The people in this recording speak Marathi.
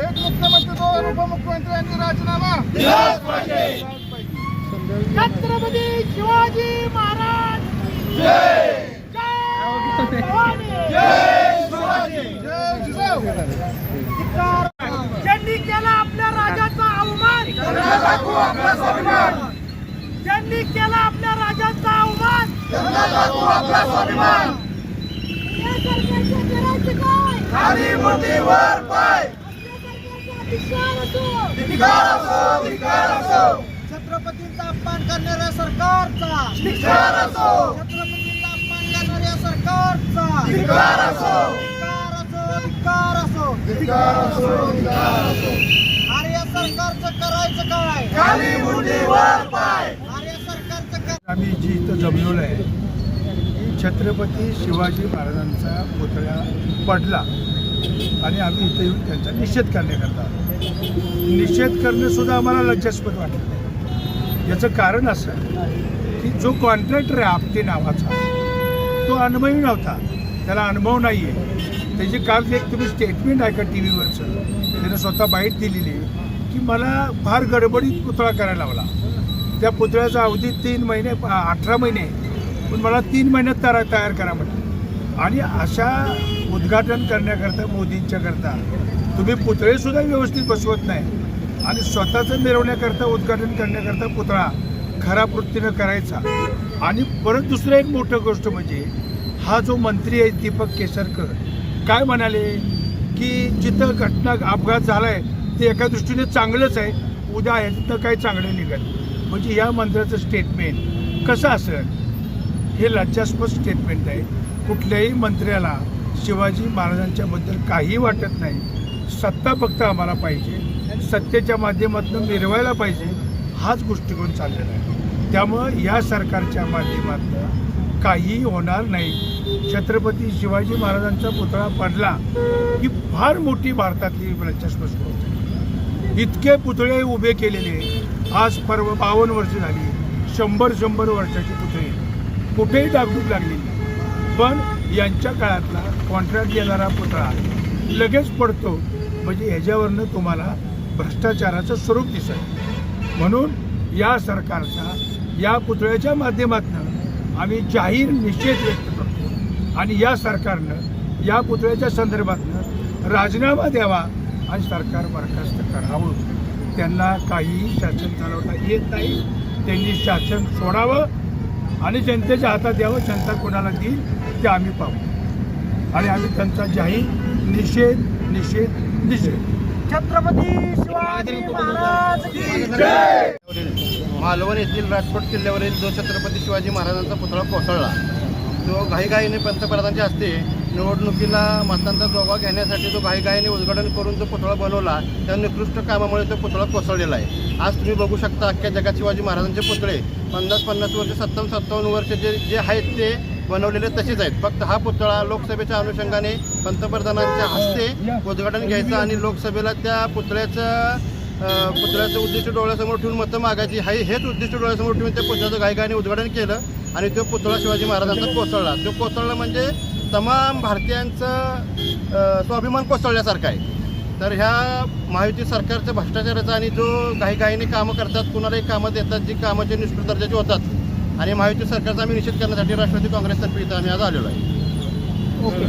एक मुख्यमंत्री दोन उपमुख्यमंत्र्यांनी राजीनामा छत्रपती शिवाजी महाराज. ज्यांनी केला आपल्या राजाचा अवमान ज्यांनी केला आपल्या राजाचा अवमान या सरकारचं करायचं काय? खाली मुठीवर पाय आपल्या सरकारचा धिक्कार असो. छत्रपतींचा अपमान करणाऱ्या सरकारचा धिक्कार करणाऱ्या सरकारचा. धिक्कार असो. धिक्कार असो धिक्कार असो. धिक्कार असो अरे या सरकारचं करायचं काय? खाली पाय. अरे सरकारचं कर- आम्ही जी इथं जमलेलो आहे छत्रपती शिवाजी महाराजांचा पुतळा पडला. आणि आम्ही इथं येऊन त्यांचा निषेध करण्याकरता. निषेध करणं सुद्धा आम्हाला लज्जास्पद वाटलं नाही. याचं कारण असं की जो कॉन्ट्रॅक्टर आहे आपटे नावाचा तो अनुभवी नव्हता. त्याला अनुभव नाही आहे त्याची काल एक तुम्ही स्टेटमेंट आहे का टी व्हीवरचं त्यानं स्वतः बाईट दिलेली आहे की मला फार गडबडीत पुतळा करायला लावला. त्या पुतळ्याचा अवधी तीन महिने अठरा महिने पण मला तीन महिन्यात तयार तयार करा म्हटलं. आणि अशा उद्घाटन करण्याकरता मोदींच्याकरता तुम्ही पुतळेसुद्धा व्यवस्थित बसवत नाही. आणि स्वतःचं मिरवण्याकरता उद्घाटन करण्याकरता पुतळा खराब वृत्तीनं करायचा. आणि परत दुसरं एक मोठं गोष्ट म्हणजे हा जो मंत्री आहे दीपक केसरकर काय म्हणाले? की जिथं घटना अपघात झाला आहे ते एका दृष्टीने चांगलंच आहे. उद्या ह्यातनं काही चांगलं निघत म्हणजे या मंत्र्याचं स्टेटमेंट कसं असेल? हे लज्जास्पद स्टेटमेंट आहे. कुठल्याही मंत्र्याला शिवाजी महाराजांच्याबद्दल काही वाटत नाही. सत्ता फक्त आम्हाला पाहिजे. सत्तेच्या माध्यमातून मिरवायला पाहिजे. हाच गोष्टीकोन चाललेला आहे. त्यामुळं या सरकारच्या माध्यमातून काहीही होणार नाही. छत्रपती शिवाजी महाराजांचा पुतळा पडला ही फार मोठी भारतातली लज्जास्पद होते इतके पुतळे उभे केलेले. आज पर्व बावन्न वर्ष झाली. शंभर शंभर वर्षाचे पुतळे. कुठेही डागडूक लागलेली नाही. पण यांच्या काळातला कॉन्ट्रॅक्ट देणारा पुतळा लगेच पडतो. म्हणजे ह्याच्यावरनं तुम्हाला भ्रष्टाचाराचं स्वरूप दिसत. म्हणून या सरकारचा या पुतळ्याच्या माध्यमातून आम्ही जाहीर निषेध व्यक्त करतो. आणि या सरकारनं या पुतळ्याच्या संदर्भातनं राजीनामा द्यावा आणि सरकार बरखास्त करावं. त्यांना काहीही शासन चालवता येत नाही. त्यांनी शासन सोडावं आणि जनतेच्या हातात द्यावं. जनता कोणाला देईल ते आम्ही पाहू. आणि आम्ही त्यांचा जाहीर निषेध निषेध निषेध. छत्रपती शिवाजी महाराज की मालवण येथील राजकोट किल्ल्यावरील जो छत्रपती शिवाजी महाराजांचा पुतळा कोसळला तो घाईघाईने पंतप्रधानांच्या हस्ते निवडणुकीला मतांचा जोगा घेण्यासाठी जो घाईघाईने उद्घाटन करून जो पुतळा बनवला. त्या निकृष्ट कामामुळे तो पुतळा कोसळलेला आहे. आज तुम्ही बघू शकता अख्ख्या जगात शिवाजी महाराजांचे पुतळे पन्नास पन्नास वर्ष सत्तावन्न सत्तावन्न वर्ष जे जे आहेत ते बनवलेले तसेच आहेत. फक्त हा पुतळा लोकसभेच्या अनुषंगाने पंतप्रधानांच्या हस्ते उद्घाटन घ्यायचं आणि लोकसभेला त्या पुतळ्याचं पुतळ्याचं उद्दिष्ट डोळ्यासमोर ठेवून मतं मागायची हाय हेच उद्दिष्ट डोळ्यासमोर ठेवून त्या पुतळ्याचं गायकाने उद्घाटन केलं आणि तो पुतळा शिवाजी महाराजांचा कोसळला. तो कोसळला म्हणजे तमाम भारतीयांचं स्वाभिमान कोसळल्यासारखं आहे. तर ह्या महायुती सरकारचं भ्रष्टाचाराचं आणि जो घाईघाईने कामं करतात कुणालाही कामं देतात जी कामाचे निष्ठुर दर्जाची होतात आणि महायुती सरकारचा आम्ही निषेध करण्यासाठी राष्ट्रवादी काँग्रेसतर्फे इथं आम्ही आज आलेलो आहे. ओके.